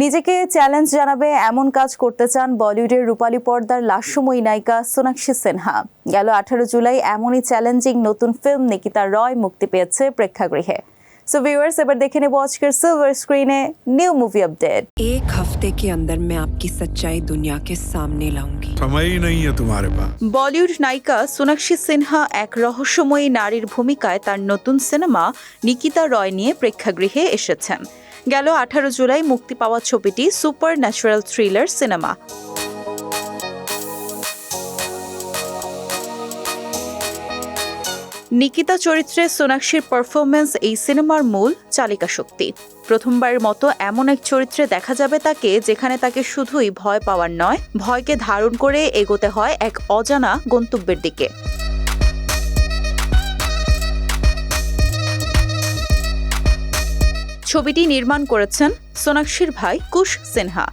নিজেকে চ্যালেঞ্জ জানাবে এমন কাজ করতে চান বলিউডের রূপালী পর্দার লাস্যময়ী নায়িকা সোনাক্ষী সিনহা। গেল আঠারো জুলাই এমনই চ্যালেঞ্জিং নতুন ফিল্ম নিকিতা রয় মুক্তি পেয়েছে প্রেক্ষাগৃহে। সো ভিউয়ার্স এবার দেখে নেব আজকের সিলভার স্ক্রিনে নিউ মুভি আপডেট এক হফতে কে অন্দর মে আপকি সচ্চাই দুনিয়া কে সামনে লাউঙ্গি? সময় নেই হ্যায় তোমারে পাস। বলিউড নায়িকা সোনাক্ষী সিনহা এক রহস্যময়ী নারীর ভূমিকায় তার নতুন সিনেমা নিকিতা রয় নিয়ে প্রেক্ষাগৃহে এসেছেন। গেল আঠারো জুলাই মুক্তি পাওয়া ছবিটি supernatural thriller cinema. Nikita চরিত্রে সোনাক্ষীর পারফরমেন্স এই সিনেমার মূল চালিকা শক্তি। প্রথমবারের মতো এমন এক চরিত্রে দেখা যাবে তাকে যেখানে তাকে শুধুই ভয় পাওয়ার নয়, ভয়কে ধারণ করে এগোতে হয় এক অজানা গন্তব্যের দিকে। ছবিটি নির্মাণ করেছেন সোনাক্ষীর ভাই কুশ সিনহা।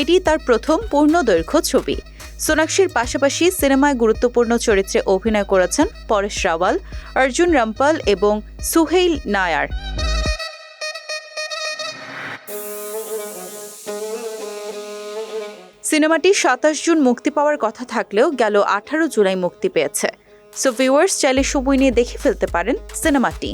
এটি তার প্রথম পূর্ণদৈর্ঘ্য ছবি। সোনাক্ষীর পাশাপাশি সিনেমায় গুরুত্বপূর্ণ চরিত্রে অভিনয় করেছেন পরেশ রাওয়াল, অর্জুন রামপাল এবং সুহেইল নায়ার। সিনেমাটি সাতাশ জুন মুক্তি পাওয়ার কথা থাকলেও গেল আঠারো জুলাই মুক্তি পেয়েছে। সো ভিউয়ার্স চাইলে সময় নিয়ে দেখে ফেলতে পারেন সিনেমাটি।